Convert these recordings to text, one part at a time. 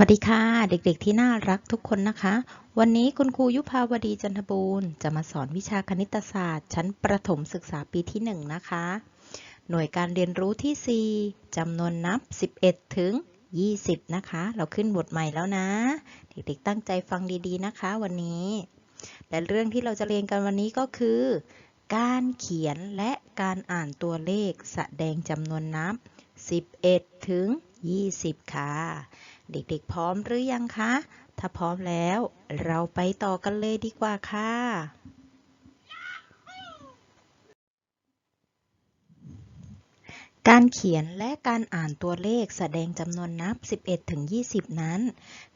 วัสดีค่ะ เด็กๆที่น่ารักทุกคนนะคะ วันนี้คุณครูยุพาวดีจันทบูรณ์จะมาสอนวิชาคณิตศาสตร์ ชั้นประถมศึกษาปีที่ 1 นะคะ หน่วยการเรียนรู้ที่ 4จำนวนนับ 11 ถึง 20 นะคะ เราขึ้นบทใหม่แล้วนะ เด็กๆตั้งใจฟังดีๆนะคะ วันนี้ และเรื่องที่เราจะเรียนกันวันนี้ก็คือ การเขียนและการอ่านตัวเลขแสดงจำนวนนับ 11 ถึง 20 ค่ะ เด็กๆ พร้อมหรือยังคะ ถ้าพร้อมแล้ว เราไปต่อกันเลยดีกว่าค่ะ การเขียนและการอ่านตัวเลขแสดงจำนวนนับ 11ถึง20 นั้น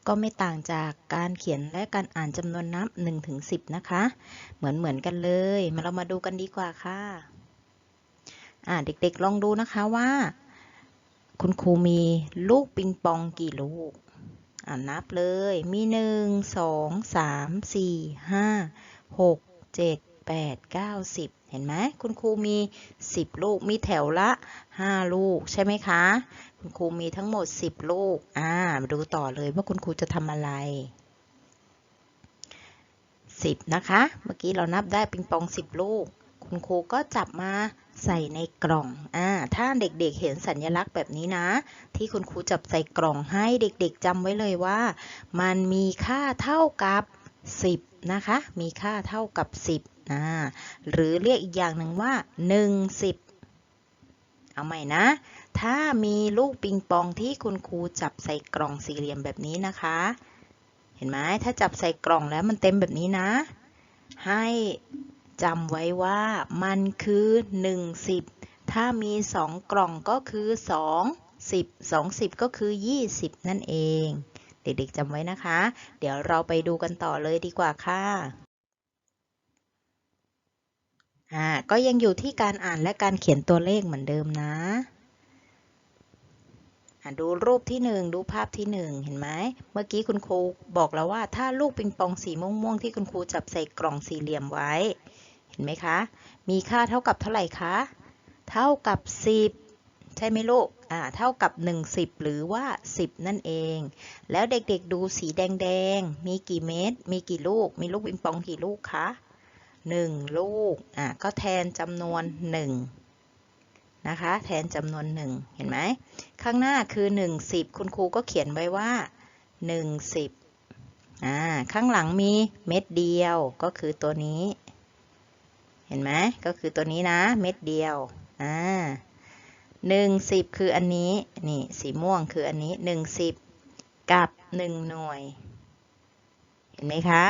ก็ไม่ต่างจากการเขียนและการอ่านจำนวนนับ1ถึง10 นะคะ เหมือนเหมือนกันเลย มาเรามาดูกันดีกว่าค่ะอ่าเด็กๆ ลองดูนะคะว่า คุณครูมีลูกปิงปองกี่ลูกอ่านับเลย มีหนึ่งสองสามสี่ห้าหกเจ็ดแปดเก้าสิบเห็นไหมคุณครูมีสิบลูก มีแถวละห้าลูกใช่ไหมคะ คุณครูมีทั้งหมดสิบลูก อ่ามาดูต่อเลยว่าคุณครูจะทำอะไรสิบนะคะ เมื่อกี้เรานับได้ปิงปองสิบลูก คุณครูก็จับมา ใส่ในกล่องอ่าถ้าเด็กๆเห็นสัญลักษณ์แบบนี้นะ ที่คุณครูจับใส่กล่องให้เด็กๆจำไว้เลยว่า มันมีค่าเท่ากับ 10 นะคะ มีค่าเท่ากับ 10อ่าหรือเรียกอีกอย่างหนึ่งว่า 1 10 เอาใหม่นะ ถ้ามีลูกปิงปองที่คุณครูจับใส่กล่องสี่เหลี่ยมแบบนี้นะคะ เห็นไหมถ้าจับใส่กล่องแล้วมันเต็มแบบนี้นะ ให้ จำไว้ว่ามันคือ1 10 ถ้ามี 2 กล่องก็คือ 2 10 20 ก็คือ 20 นั่นเอง เด็กๆจำไว้นะคะ เดี๋ยวเราไปดูกันต่อเลยดีกว่าค่ะอ่าก็ยังอยู่ที่การอ่านและการเขียนตัวเลขเหมือนเดิมนะดูรูปที่หนึ่งดูภาพที่หนึ่งเห็นไหม เมื่อกี้คุณครูบอกแล้วว่าถ้าลูกปิงปองสีม่วงๆที่คุณครูจับใส่กล่องสี่เหลี่ยมไว้ เห็นไหมคะ มีค่าเท่ากับเท่าไหร่คะ เท่ากับ 10 ใช่ไหมลูก อ่า เท่ากับ 1 10 หรือว่า 10 นั่นเอง แล้วเด็กๆดูสีแดงๆ มีกี่เม็ด มีกี่ลูก มีลูกปิงปองกี่ลูกคะ 1 ลูก อ่า ก็แทนจำนวน 1นะคะแทนจำนวน 1 เห็นไหม ข้างหน้าคือ 1 10 คุณครูก็เขียนไว้ว่า 1 10อ่าข้างหลังมีเม็ดเดียวก็คือตัวนี้ เห็นไหมก็คือตัวนี้นะ เม็ดเดียวอ่าหนึ่งสิบคืออันนี้ นี่สีม่วงคืออันนี้หนึ่งสิบกับหนึ่งหน่วย เห็นไหมคะ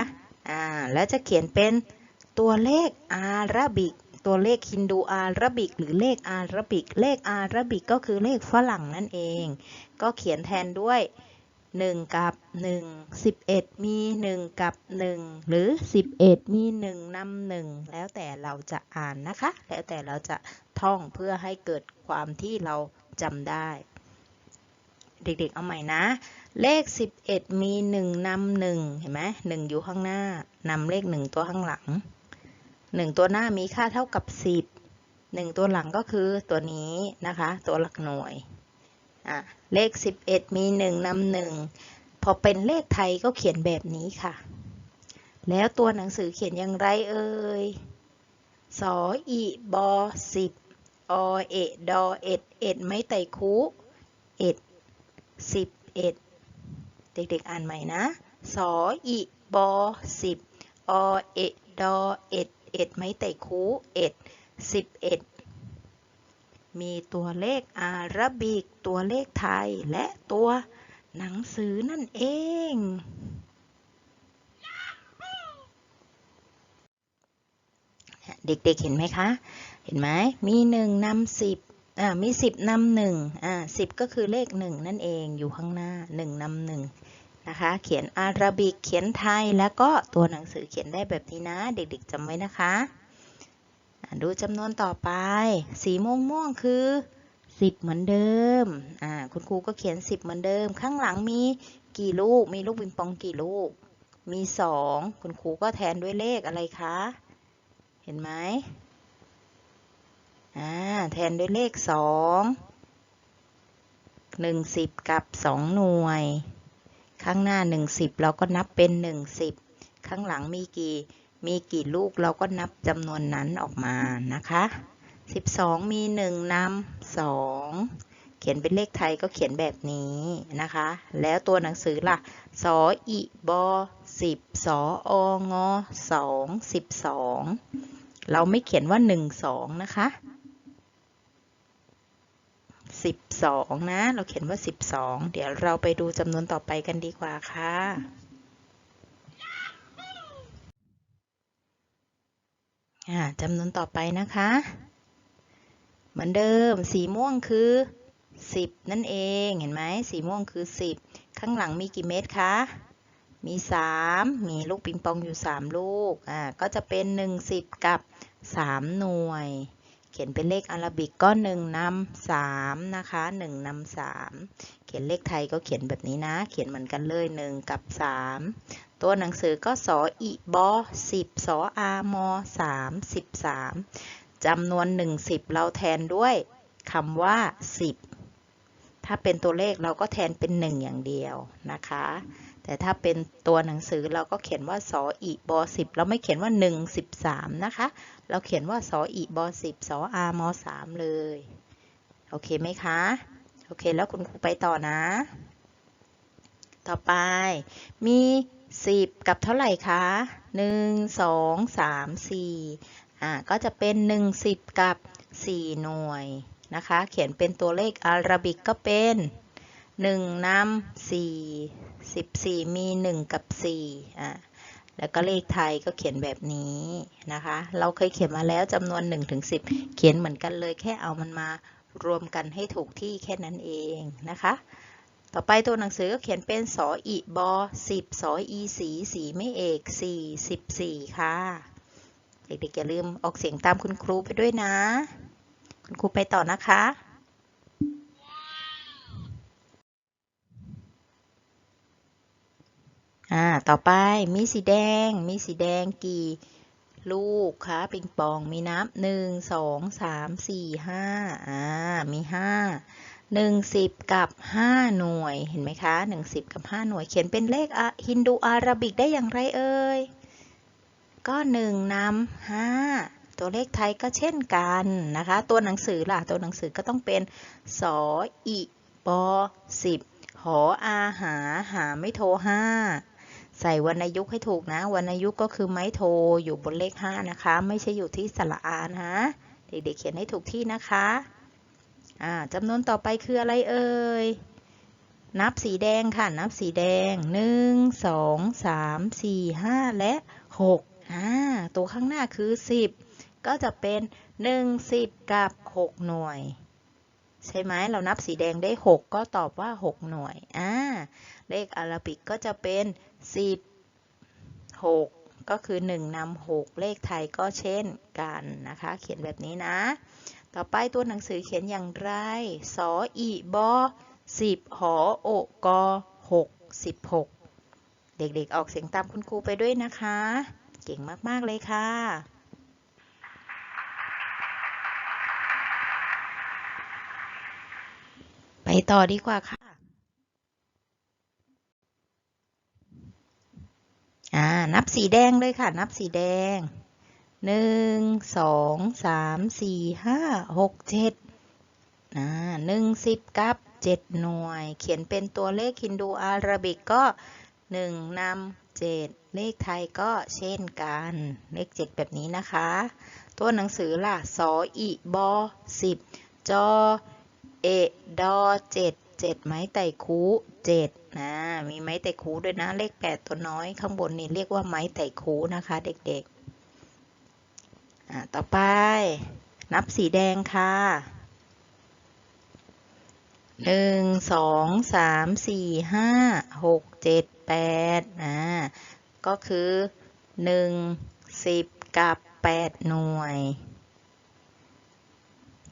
อ่าแล้วจะเขียนเป็นตัวเลขอาราบิก ตัวเลขฮินดูอาราบิก หรือเลขอาราบิก เลขอาราบิกก็คือเลขฝรั่งนั่นเอง ก็เขียนแทนด้วย 1 กับ 1 11 มี 1 กับ 1 หรือ 11 มี 1นำ1แล้วแต่เราจะอ่านนะคะ แล้วแต่เราจะท่องเพื่อให้เกิดความที่เราจำได้ เด็กๆเอาใหม่นะ เลข 11 มี 1นำ1เห็นไหม1อยู่ข้างหน้านำเลข 1 ตัวข้างหลัง 1 ตัวหน้ามีค่าเท่ากับ 10 1 ตัวหลังก็คือตัวนี้นะคะ ตัวหลักหน่วย เลข 11 มี 1นำหนึ่งพอเป็นเลขไทยก็เขียนแบบนี้ค่ะ แล้วตัวหนังสือเขียนอย่างไรเอ่ยสออีบอสิบอเอดอเอ็ดเอ็ดไม่ไต่คูเอ็ดสิบเอ็ดเด็กๆอ่านใหม่นะสออีบอสิบอเอดอเอ็ดเอ็ดไม่ไต่คูเอ็ดสิบเอ็ด มีตัวเลขอารบิก ตัวเลขไทย และตัวหนังสือนั่นเอง เด็กๆเห็นไหมคะ เห็นไหม มีหนึ่งนำสิบอ่า มีสิบนำหนึ่งอ่าสิบก็คือเลขหนึ่งนั่นเองอยู่ข้างหน้าหนึ่งนำหนึ่งนะคะ เขียนอารบิก เขียนไทย แล้วก็ตัวหนังสือเขียนได้แบบนี้นะ เด็กๆจำไว้นะคะ ดูจำนวนต่อไป สีม่วงม่วงคือ 10 เหมือนเดิม อ่า คุณครูก็เขียน 10 เหมือนเดิม ข้างหลังมีกี่ลูก มีลูกปิงปองกี่ลูก มี 2 คุณครูก็แทนด้วยเลขอะไรคะ เห็นไหมอ่า แทนด้วยเลข 2 1 10 กับ 2 หน่วย ข้างหน้าหนึ่งสิบเราก็นับเป็นหนึ่งสิบข้างหลังมีกี่ มีกี่ลูกเราก็นับจำนวนนั้นออกมานะคะสิบสองมีหนึ่งนำสองเขียนเป็นเลขไทยก็เขียนแบบนี้นะคะ แล้วตัวหนังสือล่ะสออีบอสิบสอองอสองสิบสองเราไม่เขียนว่าหนึ่งสองนะคะสิบสองนะ เราเขียนว่าสิบสองเดี๋ยวเราไปดูจำนวนต่อไปกันดีกว่าค่ะ จำนวนต่อไปนะคะ เหมือนเดิม สีม่วงคือ 10 นั่นเอง เห็นไหม สีม่วงคือ 10 ข้างหลังมีกี่เม็ดคะ มี 3 มีลูกปิงปองอยู่ 3 ลูก อ่า ก็จะเป็น 1 10 กับ 3 หน่วย เขียนเป็นเลขอาราบิกก็ 1นำ3นะคะ 1นำ3เขียนเลขไทยก็เขียนแบบนี้นะ เขียนเหมือนกันเลย 1 กับ 3 ตัวหนังสือก็สออีบอ10สออามอ3 13จำนวน1 10เราแทนด้วยคำว่า10ถ้าเป็นตัวเลขเราก็แทนเป็น1อย่างเดียวนะคะ แต่ถ้าเป็นตัวหนังสือเราก็เขียนว่าสออีบอ10เราไม่เขียนว่า1 13นะคะ เราเขียนว่าสออีบอ10สออามอ3เลย โอเคไหมคะ โอเคแล้วคุณครูไปต่อนะ ต่อไปมี 10 กับเท่าไหร่คะ1 2 3 4อ่าก็จะเป็น 1 10 กับ 4 หน่วยนะคะ เขียนเป็นตัวเลขอารบิกก็เป็น 1นำ4 14 มี 1 กับ4อ่าแล้วก็เลขไทยก็เขียนแบบนี้นะคะ เราเคยเขียนมาแล้วจำนวน1ถึง10 เขียนเหมือนกันเลยแค่เอามันมารวมกันให้ถูกที่แค่นั้นเองนะคะ ต่อไปตัวหนังสือก็เขียนเป็นสออีบอ10สออีสีสีไม่เอก4 14ค่ะ เด็กๆอย่าลืมออกเสียงตามคุณครูไปด้วยนะ คุณครูไปต่อนะคะอ่าต่อไปมีสีแดง มีสีแดงกี่ลูกคะปิงปองมีนับหนึ่งสองสามสี่ห้าอ่ามีห้า หนึ่งสิบกับห้าหน่วย เห็นไหมคะหนึ่งสิบกับห้าหน่วย เขียนเป็นเลขฮินดูอาราบิกได้อย่างไรเอ่ย ก็หนึ่งนำห้าตัวเลขไทยก็เช่นกันนะคะ ตัวหนังสือล่ะ ตัวหนังสือก็ต้องเป็น สออีปอสิบหออาหาหาไม่โทห้าใส่วรรณยุกต์ให้ถูกนะ วรรณยุกต์ก็คือไม้โทอยู่บนเลข 5 นะคะ ไม่ใช่อยู่ที่สระอานะ เด็กๆเขียนให้ถูกที่นะคะ อ่าจำนวนต่อไปคืออะไรเอ่ย นับสีแดงค่ะ นับสีแดง 1 2 3 4 5 และ 6อ่าตัวข้างหน้าคือ 10 ก็จะเป็น 1 10 กับ 6 หน่วย ใช่ไหมเรานับสีแดงได้ 6 ก็ตอบว่า 6 หน่วยอ่าเลขอาราบิกก็จะเป็น16ก็คือ 1นำ6เลขไทยก็เช่นกันนะคะ เขียนแบบนี้นะ ต่อไปตัวหนังสือเขียนอย่างไร สออีบอ10หอโอกอ6 16เด็กๆ ออกเสียงตามคุณครูไปด้วยนะคะ เก่งมากๆเลยค่ะ ไปต่อดีกว่าค่ะ อ่า นับสีแดงเลยค่ะ นับสีแดง หนึ่งสองสามสี่ห้าหกเจ็ดหนึ่งสิบกับเจ็ดหน่วย เขียนเป็นตัวเลขฮินดูอาราบิกก็หนึ่งนำเจ็ดเลขไทยก็เช่นกัน เลขเจ็ดแบบนี้นะคะ ตัวหนังสือล่ะสออีบอสิบจอเอดอเจ็ดเจ็ดไม้ไต่คูเจ็ดนะมีไม้ไต่คูด้วยนะเลขแปดตัวน้อยข้างบนนี่เรียกว่าไม้ไต่คูนะคะ เด็กๆ ต่อไป นับสีแดงค่ะหนึ่งสองสามสี่ห้าหกเจ็ดแปดอ่าก็คือหนึ่งสิบกับแปดหน่วย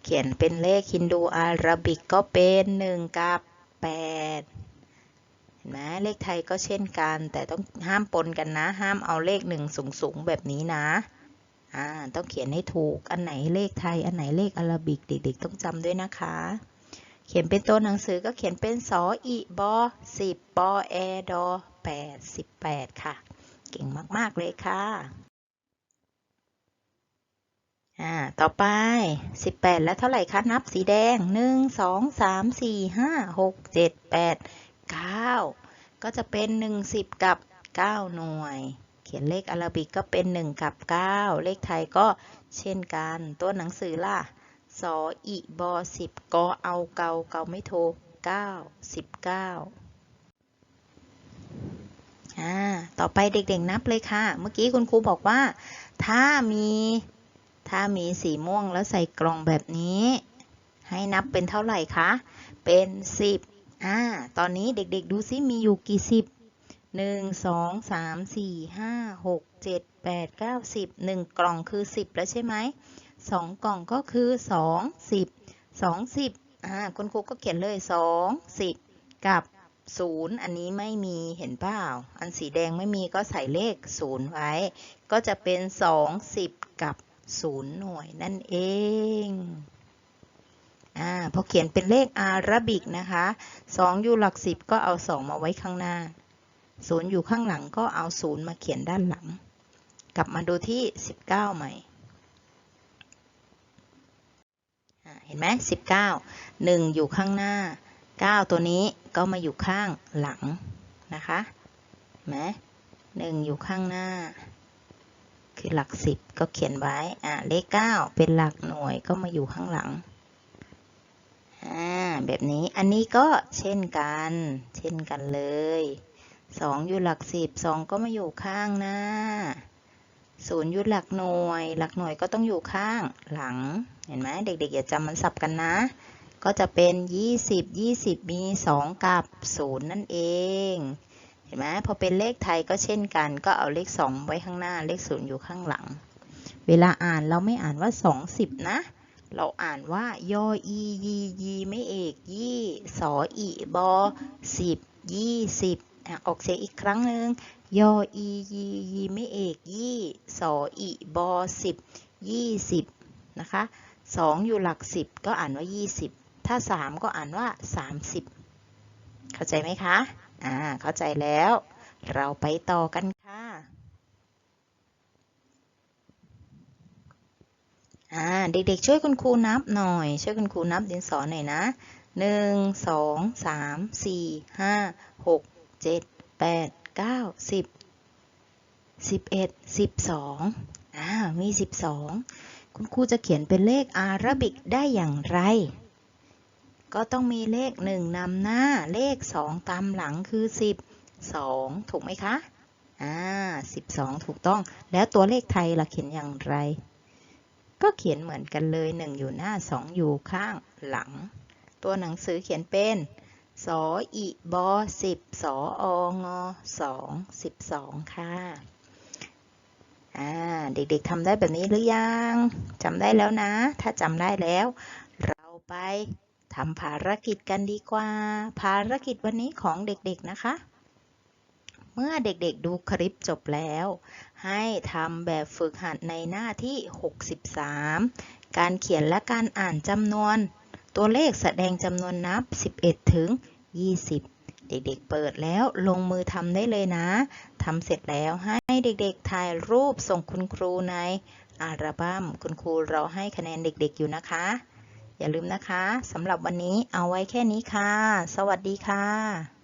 เขียนเป็นเลขฮินดูอาราบิกก็เป็นหนึ่งกับแปดเห็นไหมเลขไทยก็เช่นกัน แต่ต้องห้ามปนกันนะ ห้ามเอาเลขหนึ่งสูง ๆ แบบนี้นะ อ่าต้องเขียนให้ถูกอันไหนเลขไทย อันไหนเลขอาราบิกเด็ก ๆ ต้องจำด้วยนะคะ เขียนเป็นตัวหนังสือก็เขียนเป็นสออีบอสิบปอแอดอแปดสิบแปดค่ะ เก่งมากๆเลยค่ะอ่าต่อไป 18 แล้วเท่าไหร่คะ นับสีแดง 1 2 3 4 5 6 7 8 9 ก็จะเป็น 1 10 กับ 9 หน่วย ขียนเลขอาราบิกก็เป็น 1 กับ 9 เลขไทยก็เช่นกัน ตัวหนังสือล่ะสออีบอ10กอเอาเกาเกาไม่โทร9 19อ่า ต่อไปเด็กๆนับเลยค่ะ เมื่อกี้คุณครูบอกว่า ถ้ามีถ้ามีสีม่วงแล้วใส่กล่องแบบนี้ ให้นับเป็นเท่าไหร่คะ เป็นสิบอ่า ตอนนี้เด็กๆดูซิมีอยู่กี่สิบ หนึ่งสองสามสี่ห้าหกเจ็ดแปดเก้าสิบหนึ่งกล่องคือสิบแล้วใช่ไหมสองกล่องก็คือสองสิบสองสิบอ่าคุณครูก็เขียนเลยสองสิบกับศูนย์อันนี้ไม่มีเห็นเปล่า อันสีแดงไม่มีก็ใส่เลขศูนย์ไว้ ก็จะเป็นสองสิบกับศูนย์หน่วยนั่นเองอ่าพอเขียนเป็นเลขอาราบิกนะคะสองอยู่หลักสิบก็เอาสองมาไว้ข้างหน้า ศูนย์อยู่ข้างหลังก็เอาศูนย์มาเขียนด้านหลัง กลับมาดูที่สิบเก้าใหม่เห็นไหมสิบเก้าหนึ่งอยู่ข้างหน้าเก้าตัวนี้ก็มาอยู่ข้างหลังนะคะเห็นไหมหนึ่งอยู่ข้างหน้า คือหลักสิบก็เขียนไว้อ่าเลขเก้าเป็นหลักหน่วยก็มาอยู่ข้างหลังอ่าแบบนี้อันนี้ก็เช่นกัน เช่นกันเลย สองอยู่หลักสิบสองก็มาอยู่ข้างหน้าศูนย์อยู่หลักหน่วย หลักหน่วยก็ต้องอยู่ข้างหลัง เห็นไหมเด็กๆ อย่าจำมันสับกันนะ ก็จะเป็น 20 20 มี 2 กับ 0 นั่นเอง เห็นไหมพอเป็นเลขไทยก็เช่นกัน ก็เอาเลข 2 ไว้ข้างหน้า เลข 0 อยู่ข้างหลัง เวลาอ่านเราไม่อ่านว่า 20 นะ เราอ่านว่ายออียียีไม่เอกยี่สออีบอสิบยี่สิบ ออกเสียงอีกครั้งหนึ่งยออียียีไม่เอกยี่สออีบอสิบยี่สิบนะคะสองอยู่หลักสิบก็อ่านว่ายี่สิบถ้าสามก็อ่านว่าสามสิบเข้าใจไหมคะอ่าเข้าใจแล้ว เราไปต่อกันค่ะอ่าเด็กๆช่วยคุณครูนับหน่อย ช่วยคุณครูนับดินสอหน่อยนะหนึ่งสองสามสี่ห้าหก เจ็ดแปดเก้าสิบสิบเอ็ดสิบสองอ่ามีสิบสองคุณครูจะเขียนเป็นเลขอารบิกได้อย่างไร ก็ต้องมีเลขหนึ่งนำหน้าเลขสองตามหลังคือสิบสองถูกไหมคะอ่าสิบสองถูกต้อง แล้วตัวเลขไทยล่ะเขียนอย่างไร ก็เขียนเหมือนกันเลยหนึ่งอยู่หน้าสองอยู่ข้างหลัง ตัวหนังสือเขียนเป็น สออีบอสิบสอองอสองสิบสองค่ะอ่าเด็กๆทำได้แบบนี้หรือยังจำได้แล้วนะ ถ้าจำได้แล้ว เราไปทำภารกิจกันดีกว่า ภารกิจวันนี้ของเด็กๆนะคะ เมื่อเด็กๆดูคลิปจบแล้ว ให้ทำแบบฝึกหัดในหน้าที่ 63 การเขียนและการอ่านจำนวน ตัวเลขแสดงจำนวนนับ 11 ถึง 20 เด็กๆเปิดแล้วลงมือทำได้เลยนะทำเสร็จแล้วให้เด็กๆถ่ายรูปส่งคุณครูในอัลบั้มคุณครูเราให้คะแนนเด็กๆอยู่นะคะ อย่าลืมนะคะสำหรับวันนี้เอาไว้แค่นี้ค่ะ สวัสดีค่ะ